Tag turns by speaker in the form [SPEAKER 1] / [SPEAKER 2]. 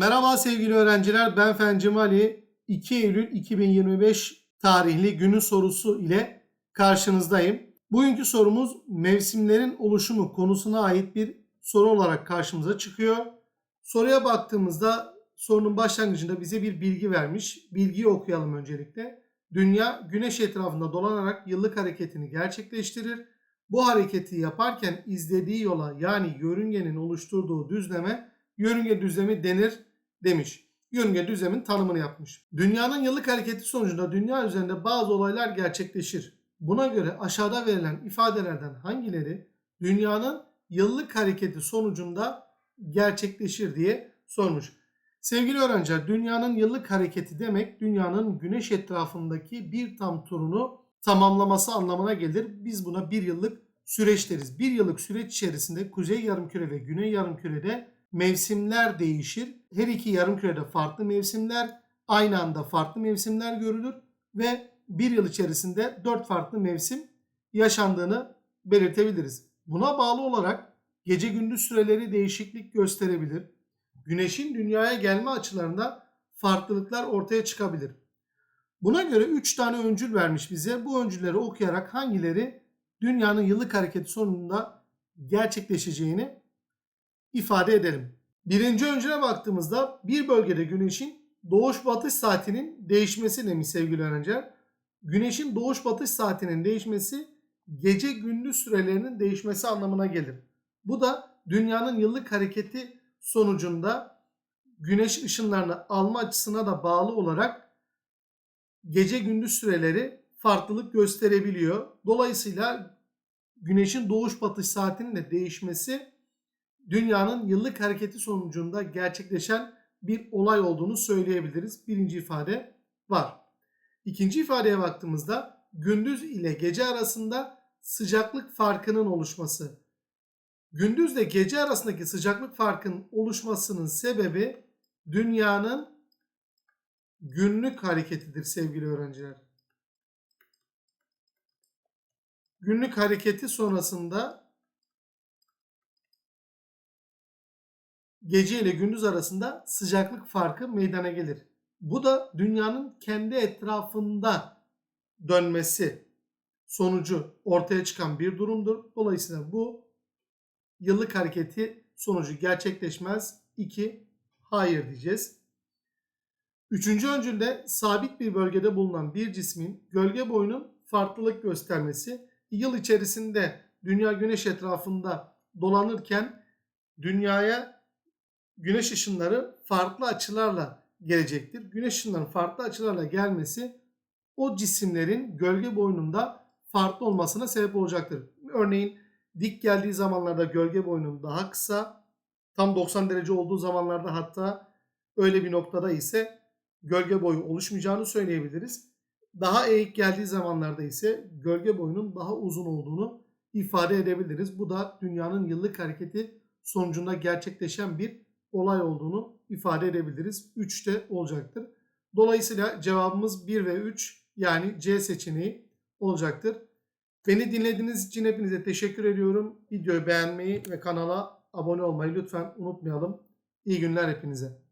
[SPEAKER 1] Merhaba sevgili öğrenciler. Ben Fen Cemali. 2 Eylül 2025 tarihli günün sorusu ile karşınızdayım. Bugünkü sorumuz mevsimlerin oluşumu konusuna ait bir soru olarak karşımıza çıkıyor. Soruya baktığımızda sorunun başlangıcında bize bir bilgi vermiş. Bilgiyi okuyalım öncelikle. Dünya güneş etrafında dolanarak yıllık hareketini gerçekleştirir. Bu hareketi yaparken izlediği yola yani yörüngenin oluşturduğu düzleme yörünge düzlemi denir demiş. Yörünge düzlemin tanımını yapmış. Dünyanın yıllık hareketi sonucunda dünya üzerinde bazı olaylar gerçekleşir. Buna göre aşağıda verilen ifadelerden hangileri dünyanın yıllık hareketi sonucunda gerçekleşir diye sormuş. Sevgili öğrenciler, dünyanın yıllık hareketi demek dünyanın güneş etrafındaki bir tam turunu tamamlaması anlamına gelir. Biz buna bir yıllık süreç deriz. Bir yıllık süreç içerisinde kuzey yarımküre ve güney yarımkürede mevsimler değişir. Her iki yarımkürede farklı mevsimler, aynı anda farklı mevsimler görülür ve bir yıl içerisinde dört farklı mevsim yaşandığını belirtebiliriz. Buna bağlı olarak gece gündüz süreleri değişiklik gösterebilir. Güneşin dünyaya gelme açılarında farklılıklar ortaya çıkabilir. Buna göre 3 tane öncül vermiş bize. Bu öncülleri okuyarak hangileri dünyanın yıllık hareketi sonunda gerçekleşeceğini ifade edelim. Birinci öncüle baktığımızda bir bölgede güneşin doğuş batış saatinin değişmesi demiş sevgili öğrenciler. Güneşin doğuş batış saatinin değişmesi gece gündüz sürelerinin değişmesi anlamına gelir. Bu da dünyanın yıllık hareketi sonucunda güneş ışınlarını alma açısına da bağlı olarak gece gündüz süreleri farklılık gösterebiliyor. Dolayısıyla güneşin doğuş batış saatinin de değişmesi dünyanın yıllık hareketi sonucunda gerçekleşen bir olay olduğunu söyleyebiliriz. Birinci ifade var. İkinci ifadeye baktığımızda gündüz ile gece arasında sıcaklık farkının oluşması. Gündüz ile gece arasındaki sıcaklık farkının oluşmasının sebebi dünyanın günlük hareketidir sevgili öğrenciler. Günlük hareketi sonrasında gece ile gündüz arasında sıcaklık farkı meydana gelir. Bu da dünyanın kendi etrafında dönmesi sonucu ortaya çıkan bir durumdur. Dolayısıyla bu yıllık hareketi sonucu gerçekleşmez. 2. Hayır diyeceğiz. Üçüncü öncülde sabit bir bölgede bulunan bir cismin gölge boyunun farklılık göstermesi yıl içerisinde dünya güneş etrafında dolanırken dünyaya güneş ışınları farklı açılarla gelecektir. Güneş ışınlarının farklı açılarla gelmesi o cisimlerin gölge boyununda farklı olmasına sebep olacaktır. Örneğin dik geldiği zamanlarda gölge boyunun daha kısa, tam 90 derece olduğu zamanlarda hatta öyle bir noktada ise gölge boyu oluşmayacağını söyleyebiliriz. Daha eğik geldiği zamanlarda ise gölge boyunun daha uzun olduğunu ifade edebiliriz. Bu da dünyanın yıllık hareketi sonucunda gerçekleşen bir olay olduğunu ifade edebiliriz. 3 de olacaktır. Dolayısıyla cevabımız 1 ve 3 yani C seçeneği olacaktır. Beni dinlediğiniz için hepinize teşekkür ediyorum. Videoyu beğenmeyi ve kanala abone olmayı lütfen unutmayalım. İyi günler hepinize.